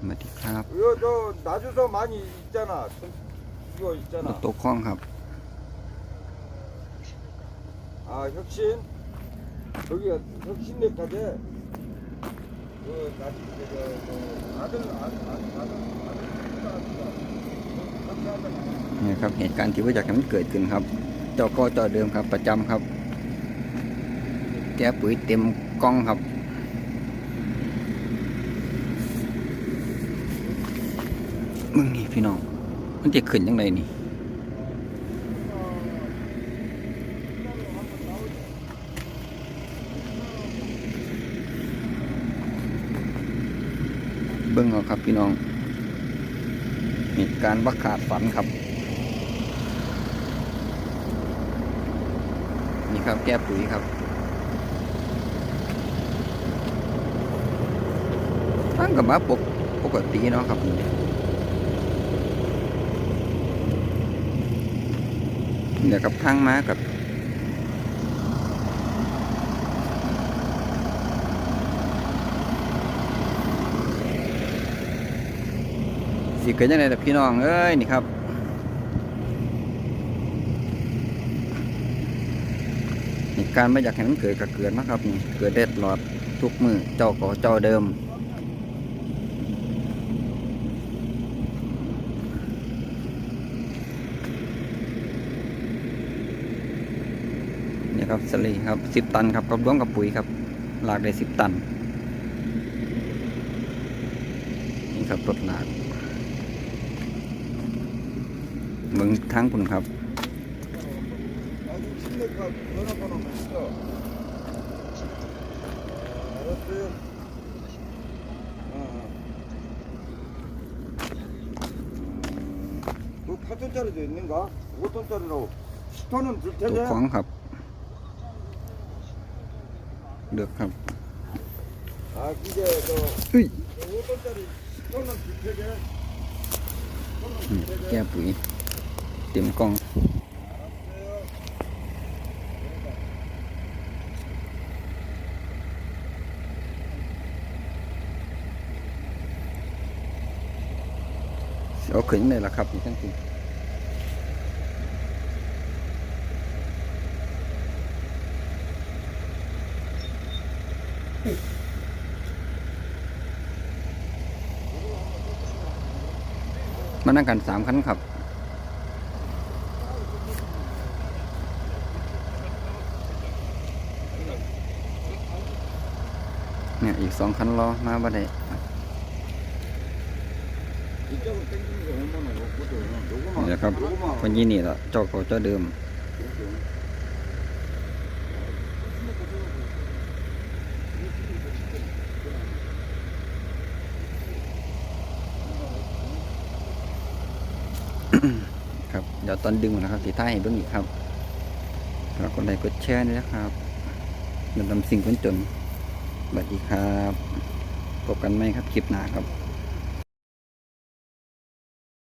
สวัสดีครับ 이거 저 나주서 많이 있잖아. 이거 รถ 있잖아. โต๊ะคล้องครับ 아 혁신. 여기가 혁신내과제. 그 나주 저, 저 아들 아들 아들 아들 아들 นี่ครับเหตุการณ์ที่ว่าอยากให้มันเกิดขึ้นครับเจ้าก็เจ้าเดิมครับ ประจำครับแก้ปุ๋ยเต็มกล้องครับ มึงนี่พี่น้อง มันจะขึ้นยังไงนี่เบิ้งเอาครับพี่น้องเหตุการณ์บักขาดฝันครับ นี่ครับแก้ปุ๋ยครับตั้งกับมาปกปกติเนาะครับ เดี๋ยวกับทางมากับสิเกิดยังไงล่พี่น้องเอ้ยนี่ครับการไม่อยากให้มันเกิดก็เกิดนะครับนี่เกิดเด็ดหลอดทุกมือเจ้าก่อเจ้าเดิม ครับสลีครับสิบตันครับกับรวมกับปุ๋ยครับหลากได้สิบตัน นี่ครับรถหลากเมืองทางคุณครับ 혁신내과 전화번호가 있어. 알았어요. 어, 어. 그 8톤짜리도 있는가? 5톤짜리라고 10톤은 줄 ตัว 텐데 ของ được không? Ui. Ừ, Gia bụi tìm con. Ở khỉnh này là khập gì chẳng kìa มานั่งกันสามคันครับเนี่ยอีกสองคันรอมาบ่ได้เดี๋ยวครับคนยี่นี่ละเจอกเขาเจ้าเดิม ครับเดี๋ยวตอนดึงนะครับสีท้ายให้เบื้องอีกครับแล้วกดไลค์กดแชร์ด้วยนะครับเงินทำสิ่งคนจนสวัสดีครับพบกันไหมครับคลิปหน้าครับ